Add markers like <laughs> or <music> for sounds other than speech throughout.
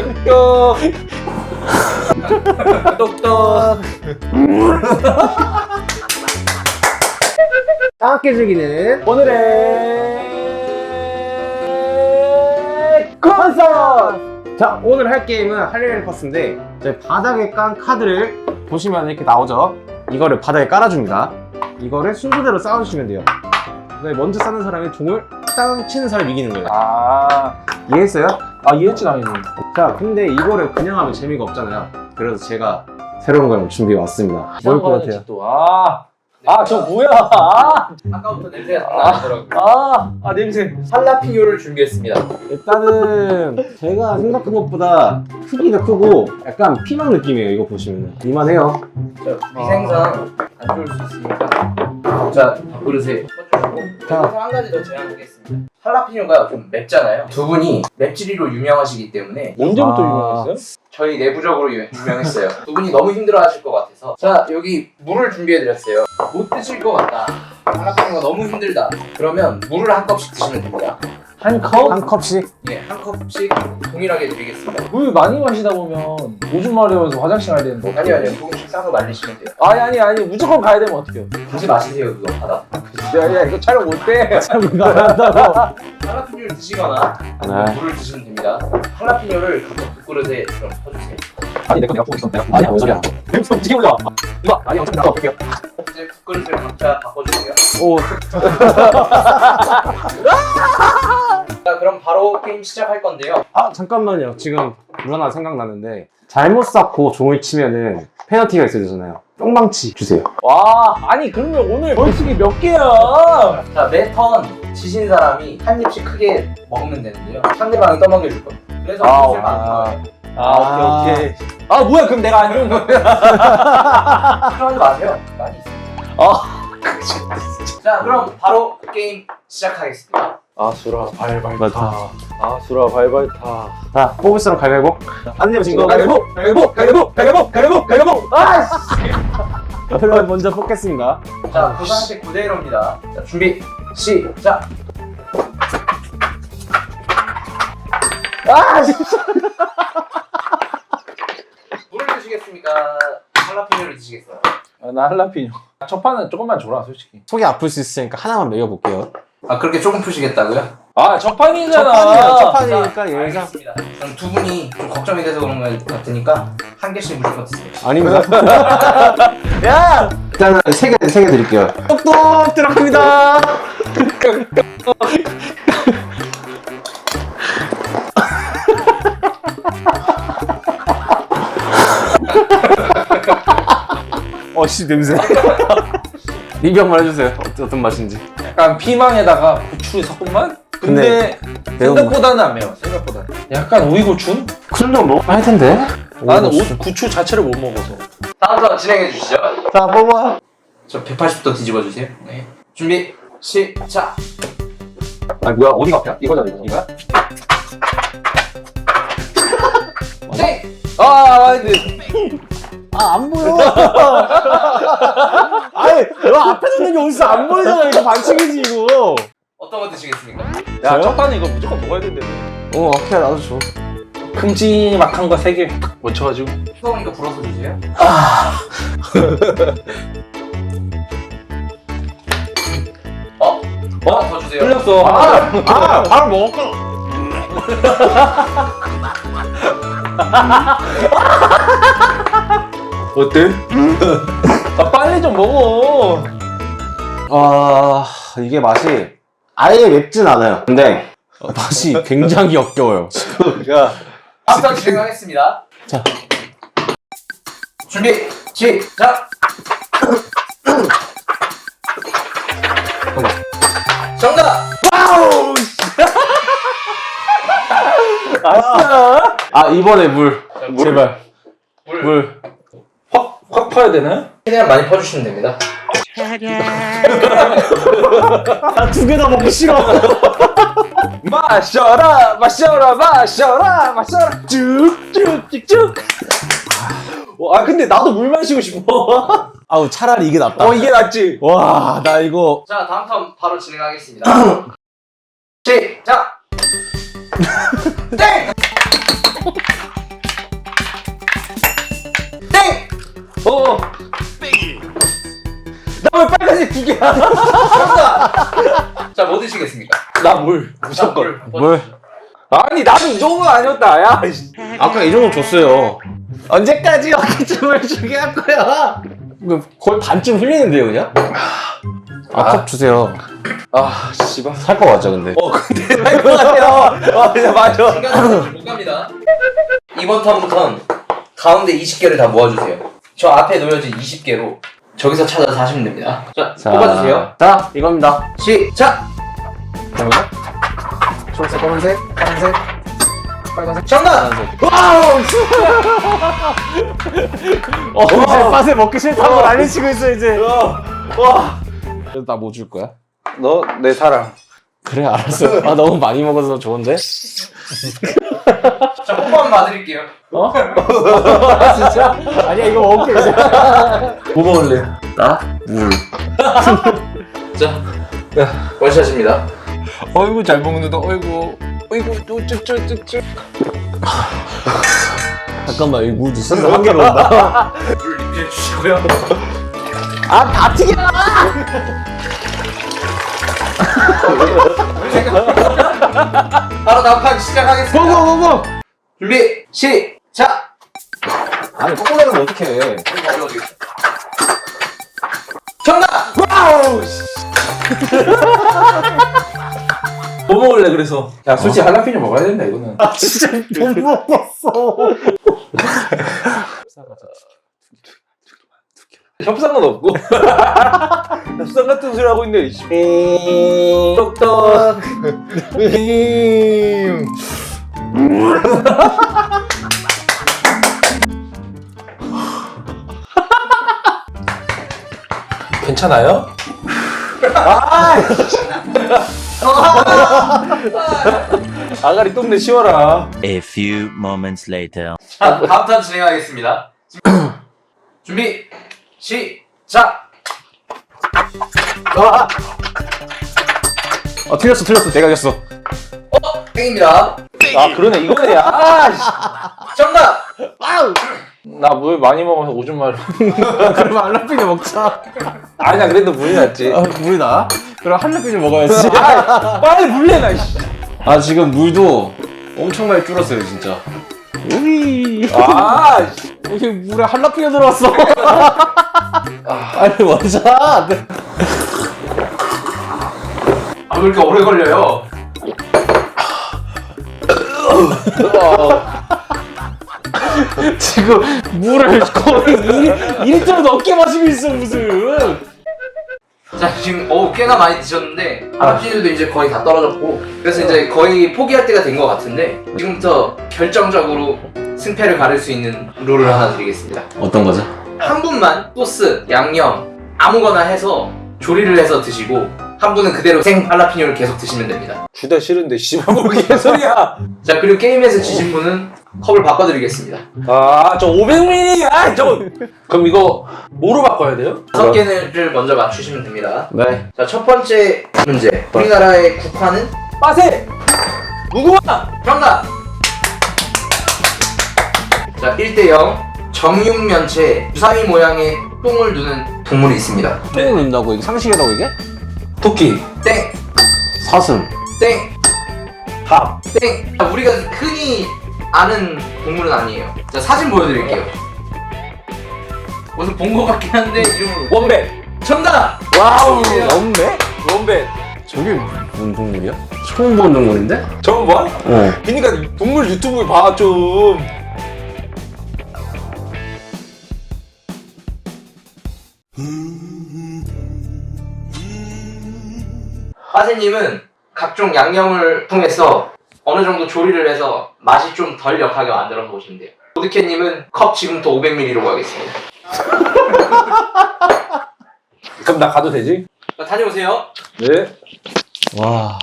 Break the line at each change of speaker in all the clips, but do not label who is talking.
똑똑 똑똑
함께 즐기는
오늘의 콘서트!
자 오늘 할 게임은 할리레 퍼스인데 이제 바닥에 깐 카드를 보시면 이렇게 나오죠. 이거를 바닥에 깔아줍니다. 이거를 순서대로 쌓아주시면 돼요. 네, 먼저 쌓는 사람이 종을 땅 치는 사람이 이기는 거예요.
아,
이해했어요?
아 이해했지 당연히.
자 근데 이거를 그냥 하면 재미가 없잖아요. 그래서 제가 새로운 걸 준비해 왔습니다. 뭘것 같아요?
또, 아, 아, 저 뭐야? 아,
아까부터 냄새가 나더라고요.
아, 아 냄새.
할라피뇨를 준비했습니다.
일단은 제가 생각한 것보다 크기가 크고 약간 피망 느낌이에요 이거 보시면 이만해요.
자, 위생상 안 좋을 수 있으니까 자 밥그릇에 퍼주시고
자.
여기서 한 가지 더 제안하겠습니다. 할라피뇨가 좀 맵잖아요. 두 분이 맵찔이로 유명하시기 때문에
언제부터
아.
유명했어요?
저희 내부적으로 유- 유명했어요. 두 분이 너무 힘들어하실 것 같아서 자 여기 물을 준비해드렸어요. 못 드실 것 같다. 할라피뇨가 너무 힘들다. 그러면 물을 한 컵씩 드시면 됩니다.
한 컵?
한 컵씩
예, 한 컵씩 동일하게 드리겠습니다.
물 많이 마시다 보면 오줌 마려워서 화장실 가야 되는데.
아니요, 아니요. 싸서 말리시면 돼요.
아니 아니 아니 무조건 가야 되면 어떡해요?
다시 마시세요, 그거 바다.
야야 이거 촬영 못돼.
참 이거 안 한다고
할라피뇨를 드시거나 아니면
네.
물을 드시면 됩니다. 할라피뇨를 각각 국그릇에 좀 퍼주세요.
아니 내거 내가 보고 있어. 내가 아니 뭔 소리야? 냄새 어떻게 올라? 이거 아니 어차피 나가 볼게요.
이제 국그릇을 각자 바꿔주세요.
오 <laughs>
자, 그럼 바로 게임 시작할 건데요.
아 잠깐만요 지금 물 하나 생각나는데 잘못 쌓고 종을 치면은 페널티가 있어야 되잖아요 뿅망치 주세요
와 아니 그러면 오늘 벌칙이 몇 개야?
자, 매턴 지신 사람이 한 입씩 크게 먹으면 되는데요. 상대방이 떠먹여줄 겁니다. 그래서
아,
그릇을 많은 거예요.
아 오케이 오케이. 아 뭐야 그럼 내가 안 좋은 거야?
걱정하지 마세요. 많이 있습니다.
아. <laughs>
자, 그럼 바로 게임 시작하겠습니다.
아 수라 발발
맞다.
아 수라 발발 타.
자 뽑을 사람 가위바위보 안 내면 진거 가위바위보
가위바위보 가위바위보 가위바위보 가위바위보 가위바위보. 아씨.
그럼 먼저 뽑겠습니다
자, 그 상태 9대 1입니다. 자, 준비, 시작!
아 씨.
물을 드시겠습니까? 할라피뇨를 드시겠어요?
아, 나 할라피뇨. 첫 판은 조금만 줘라 솔직히.
속이 아플 수 있으니까 하나만 먹여볼게요
아, 그렇게 조금 푸시겠다고요?
아첫 판이잖아.
첫
자,
판이니까 예상
알겠습니다. 그럼 두 분이 좀 걱정이 돼서 그런 것 같으니까 한 개씩 무조건 드세요.
아닙니다 <laughs>
야.
일단은 세개 세 개 드릴게요 똑똑 들어갑니다 <laughs> 어씨 냄새 리뷰 한번 해주세요 어떤, 어떤 맛인지
약간 피망에다가 고추 섞은 맛? 근데,
매운
생각보다는 안 매워. 생각보다. 약간 오이고추?
큰 정도 먹어야 할 텐데
나는 오, 고추 자체를 못 먹어서.
다음 턴 진행해 주시죠.
자 뽑아
저 180도 뒤집어 주세요. 네. 준비, 시작!
아 뭐야 어디가 아파? 이거잖아 이거 이거야?
땡!
아 근데
아 안 보여 <laughs> 너 앞에 있는 게 어디서 안 보이잖아 이거 반칙이지 이거
어떤 거 드시겠습니까?
야
저요?
첫 판은 이거 무조건 먹어야 된대.
어 오케이 나도 줘
큼지막한 거 세개 얹혀가지고.
뜨거우니까 불어서 주세요. 어? 어? 더 주세요.
흘렸어.
아, 아 바로 먹었구나 <laughs>
어때? 아 빨리 좀 먹어.
아 이게 맛이 아예 맵진 않아요 근데 어, 맛이 굉장히 역겨워요
야.
다음 턴 진행하겠습니다.
자.
준비, 시작! 정답!
와우 <laughs>
아싸.
아 이번에 물
물.
제발
물.
물
확, 확 퍼야 되나요?
최대한 많이 퍼주시면 됩니다. <laughs>
나두 개 다 먹기 싫어 <laughs>
마셔라, 마셔라, 마셔라, 마셔라. 쭉쭉쭉쭉. 아 근데 나도 물 마시고 싶어. <laughs>
아우 차라리 이게 낫다
어 이게 낫지.
와 나 이거
자, 다음 턴 바로 진행하겠습니다. 시작! 땡! 어, 어.
빼기 나물 빨간색 두 개야
자, 뭐 드시겠습니까?
나 물 무조건 물.
뭘?
아니 나는 이 정도 아니었다 야
아까 이 정도 줬어요. 언제까지 여기쯤을 <laughs> 주게 할 거야? 거의 반쯤 흘리는데요 그냥? 아, 컵 주세요.
아 씨발
살 거 맞죠, 근데?
어 근데 할것 같아요 어 진짜 맞아
시간을 못 갑니다. 이번 턴부터 가운데 20개를 다 모아주세요. 저 앞에 놓여진 20개로 저기서 찾아서 하시면 됩니다. 자, 뽑아주세요.
자, 이겁니다.
시작!
잠깐만요. 초록색, 검은색, 파란색, 빨간색.
정답!
와우! <laughs> 어, 이제 맛에 먹기 싫다고 난리 치고 있어, 이제.
와.
그래서 나 뭐 줄 거야?
너 내 사랑.
그래, 알았어. 아, 너무 많이 먹어서 좋은데? <laughs>
자, 뽀뽀 봐드릴게요.
어? <laughs> 진짜? 아니야, 이거 먹을게, 이제. <laughs>
뭐 먹을래?
나? 물. <laughs>
자, 원샷입니다.
어이구 잘 먹는다. 어이구. 어이구 또쭉쭉쭉쭉.
잠깐만, 이 물도 쓴다. 한 개로 온다.
물 리필해 주시고요.
아, 다 튀겨!
바로 다음 판 시작하겠습니다.
고고 고고!
준비, 시작!
아니, 꼬꼬라면 어떡해.
정답!
와우. 씨. <laughs> 뭐 먹을래 그래서? 야 솔직히 할라피뇨 먹어야 된다 이거는.
아, 진짜 못 먹었어. <laughs>
협상은 없고. <laughs> 협상 같은 소리 하고 있네. 씨.
똑똑.
괜찮아요? 아가리 똥내 치워라.
A few moments later.
자, 다음 턴 진행하겠습니다. <clears throat> 준비, 시작!
아, 틀렸어, 틀렸어. 내가 이겼어.
땡입니다.
아 그러네 이거네. 아. 씨.
정답!
나물 많이 먹어서 오줌 마려.
그러면 알라피뇨 먹자.
아니야 그래도 물이 낫지.
아, 물이다. 그럼 할라피뇨 먹어야지.
아, 빨리 물 내놔. 씨.
아, 지금 물도 엄청 많이 줄었어요, 진짜. 우이.
아. 씨.
여기 물에 할라피뇨 들어왔어. <laughs> 아니, 원샷.
이렇게 오래 걸려요? <laughs>
지금 물을 거의 1, 1점 넘게 마시고 있어, 무슨.
자, 지금 어 꽤나 많이 드셨는데 할아버지들도 이제 거의 다 떨어졌고 그래서 이제 거의 포기할 때가 된 것 같은데 지금부터 결정적으로 승패를 가릴 수 있는 룰을 하나 드리겠습니다.
어떤 거죠?
한 분만 소스, 양념 아무거나 해서 조리를 해서 드시고 한 분은 그대로 생 할라피뇨를 계속 드시면 됩니다.
주다 싫은데 씨발 뭐 개소리야. <laughs>
자 그리고 게임에서 지신 분은 컵을 바꿔드리겠습니다.
아저 500ml. 아저 그럼 이거 뭐로 바꿔야 돼요?
다섯 개를 먼저 맞추시면 됩니다.
네.
자 첫 번째 문제 우리나라의 국화는
빠세. 무궁화.
정답! 자 1대0 정육면체에 주사위 모양의 똥을 두는 동물이 있습니다.
똥을 넣는다고 이게 상식이라고 이게?
토끼.
땡!
사슴.
땡!
합.
땡! 자, 우리가 흔히 아는 동물은 아니에요. 자 사진 보여드릴게요. 무슨 본 것 같긴 한데 이름을
원배.
정답!
와우.
없네?
원배.
저게 무슨 동물이야? 처음 보는 동물인데?
저거 뭐?
어.
그러니까 동물 유튜브 봐 좀.
빠세님은 각종 양념을 통해서 어느 정도 조리를 해서 맛이 좀 덜 역하게 만들어 보시면 돼요. 보드캣님은 컵 지금부터 500ml로 가겠습니다. <laughs>
그럼 나 가도 되지?
자, 다녀오세요.
네.
와.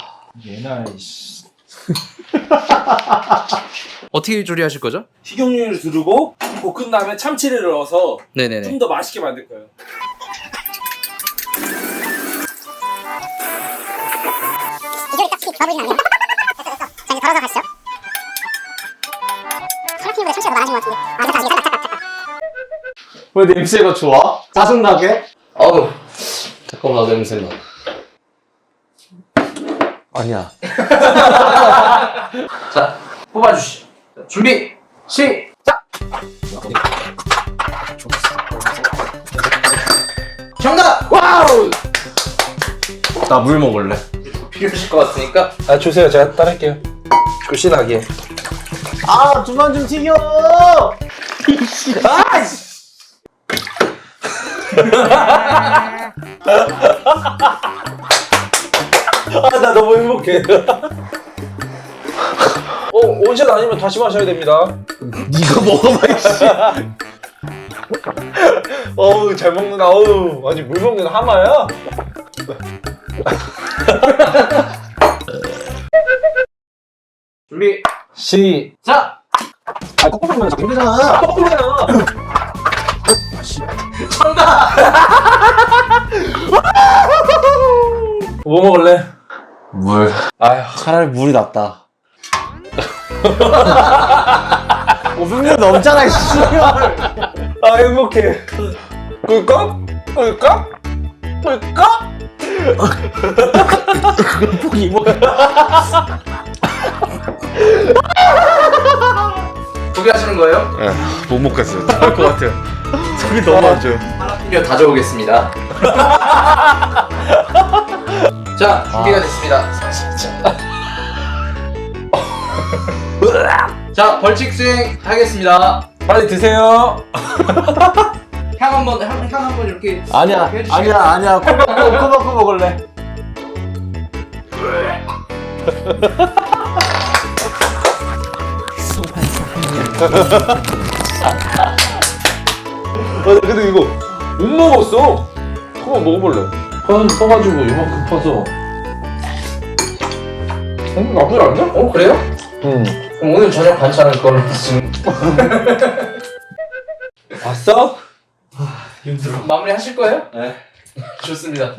얘나 씨. <laughs>
어떻게 조리하실 거죠?
식용유를 두르고 볶은 다음에 참치를 넣어서
네네네.
좀 더 맛있게 만들 거예요.
보이진 않네요. 자 이제 덜어서 가시죠. 혈압피보다 참치가 더 많아진 것 같은데. 아 잠깐 잠깐 잠깐 잠깐.
왜 냄새가 좋아? 짜증나게?
어우,
잠깐만 냄새나.
아니야. <laughs>
자, 뽑아주시죠. 자, 준비, 시작! 정답!
와우! 나 물 먹을래.
필요하실 것 같으니까.
아 주세요. 제가 따를게요. 구신하게.
아, 두만 좀 튀겨! 아이씨!
아나 너무 행복해. 어 온샷 아니면 다시 마셔야 됩니다.
니가 먹어봐, 이씨.
어우 잘 먹는다. 어우 아니 물 먹는 하마야.
준비,
시.
자!
아, 거꾸로 보면 자꾸 힘들잖아.
뭐 먹을래?
물.
아휴.
차라리 물이 낫다. 500ml 넘잖아, 이 씨.
아 행복해. 꿀꺽? 꿀꺽? 꿀꺽?
포기 뭐.
포기하시는 거예요?
못 먹겠어요. 나을 것 같아요. 속이 너무 안 좋아요.
하나뿐이요 다져오겠습니다. <laughs> 자, 준비가 됐습니다. 자, 벌칙 수행 하겠습니다.
빨리 드세요. <laughs>
향 한번, 향, 향 한번 이렇게.
아니야,
해주시겠어요?
아니야, 아니야. <laughs> 코바코, 코바코 먹을래.
아, 근데 이거 못 먹었어. 한번 먹어볼래. 한 써가지고 이만큼 퍼서. 음, 나쁘지 않네?
어, 그래요?
응.
그럼 오늘 저녁 반찬은 그걸로 지금
왔어?
마무리 하실 거예요? 네. 좋습니다.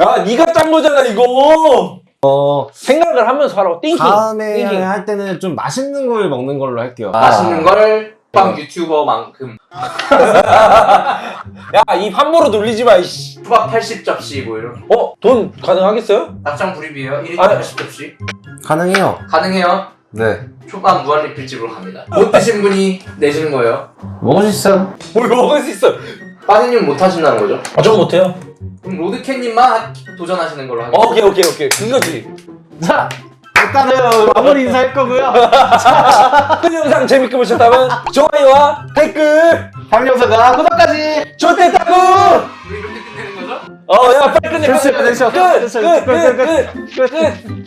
야, 네가 짠 거잖아, 이거. 어, 생각을 하면서 하라고. 띵킹.
다음에
띵킹.
할 때는 좀 맛있는 걸 먹는 걸로 할게요.
맛있는 걸 빵 유튜버만큼 <laughs>
야, 입 함부로 돌리지 마, 이씨.
초밥 80접시 뭐 이런
어, 돈 가능하겠어요?
낙장 불입이에요 1인
아니.
80접시
가능해요.
가능해요
네.
초밥 무한 리필집으로 갑니다 못 드신 분이 내시는 거예요
먹을 수 있어요.
뭘 먹을 수 있어.
빠니님 못 하신다는 거죠?
아, 저거 못해요.
그럼 로드캣님만 도전하시는 걸로 하겠습니다
오케이, 오케이, 오케이. 그거지.
자, 일단은 마무리 인사할 거고요.
큰 영상 재밌게 보셨다면 좋아요와 댓글
영상과 구독까지.
좋댔다고!
우리 이렇게 끝내는 거죠?
어, 야, 빨리 끝내.
됐어요, 됐어요.
끝! 끝!
됐어요.
끝! 끝! 끝! 끝!